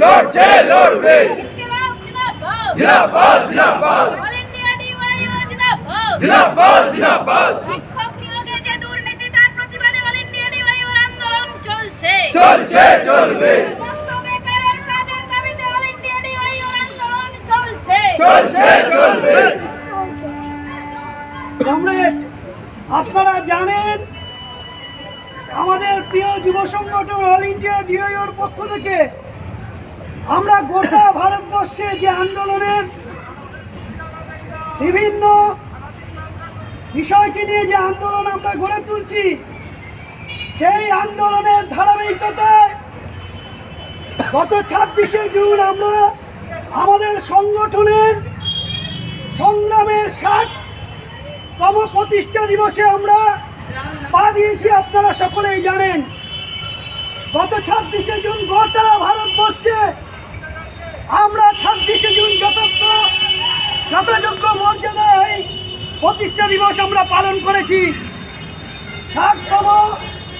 লড়ছে লড়বে ইনকিলাব জিন্দাবাদ জিন্দাবাদ জিন্দাবাদ অল ইন্ডিয়া ডিওয়াইও জিন্দাবাদ জিন্দাবাদ জিন্দাবাদ শিক্ষক নিয়োগে যে দুর্নীতি তার প্রতিবাদে অল ইন্ডিয়া ডিওয়াইওর আন্দোলন চলছে চলছে চলবে চলছে চলছে চলবে কমরেড আপনারা জানেন আমাদের প্রিয় যুব সংগঠন অল ইন্ডিয়া ডিআইওর পক্ষ থেকে আমরা গোটা ভারতবর্ষে যে আন্দোলনের বিভিন্ন বিষয়কে নিয়ে যে আন্দোলন আমরা গড়ে তুলছি, সেই আন্দোলনের ধারাবাহিকতায় গত ছাব্বিশে জুন আমরা আমাদের সংগঠনের সংগ্রামের ষাট তম প্রতিষ্ঠা দিবসে আমরা পা দিয়েছি, আপনারা সকলেই জানেন। গত ছাব্বিশে জুন গোটা ভারতবর্ষে আমরা ছাব্বিশে জুন যথার্থ যথাযোগ্য মর্যাদায় প্রতিষ্ঠা দিবস আমরা পালন করেছি। ষাটতম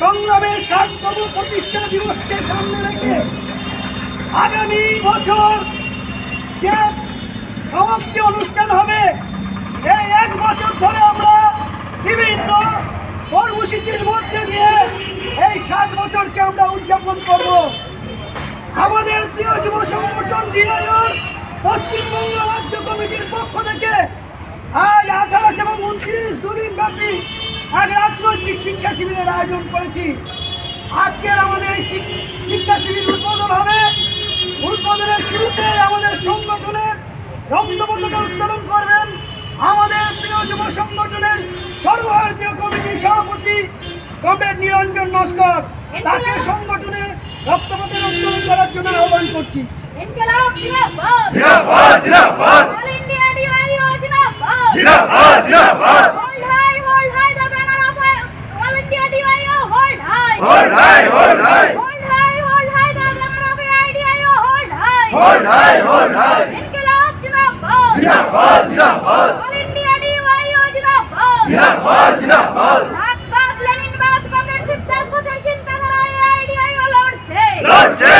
সংগ্রামের ষাটতম প্রতিষ্ঠা দিবসকে সামনে রেখে আগামী বছর যে সমাপ্তি অনুষ্ঠান হবে, এই এক বছর ধরে আমরা বিভিন্ন কর্মসূচির মধ্যে দিয়ে এই সাত বছরকে আমরা উদযাপন করব। আমাদের প্রিয় যুব সংগঠন ডিআইওর পশ্চিমবঙ্গ রাজ্য কমিটির পক্ষ থেকে আজ আঠাশ এবং উনত্রিশ দুদিন ব্যাপী এক রাজনৈতিক শিক্ষা শিবিরের আয়োজন করেছি। আজকের আমাদের এই শিক্ষা শিবির উদ্বোধন হবে। উদ্বোধনের শুরুতে আমাদের সংগঠনের রক্ত পতাকা উত্তোলন করবেন আমাদের প্রিয় যুব সংগঠনের সর্বভারতীয় কমিটির সভাপতি কমরেড নিরঞ্জন নস্কর। তাকে সংগঠনে রক্ত পতাকা উত্তোলন করার জন্য আহ্বান করছি। ইনকিলাব জিন্দাবাদ। জিন্দাবাদ জিন্দাবাদ। অল ইন্ডিয়া ডিওয়াইও জিন্দাবাদ। জিন্দাবাদ জিন্দাবাদ। Hold high hold high the banner of all India DYO hold high hold high hold high hold high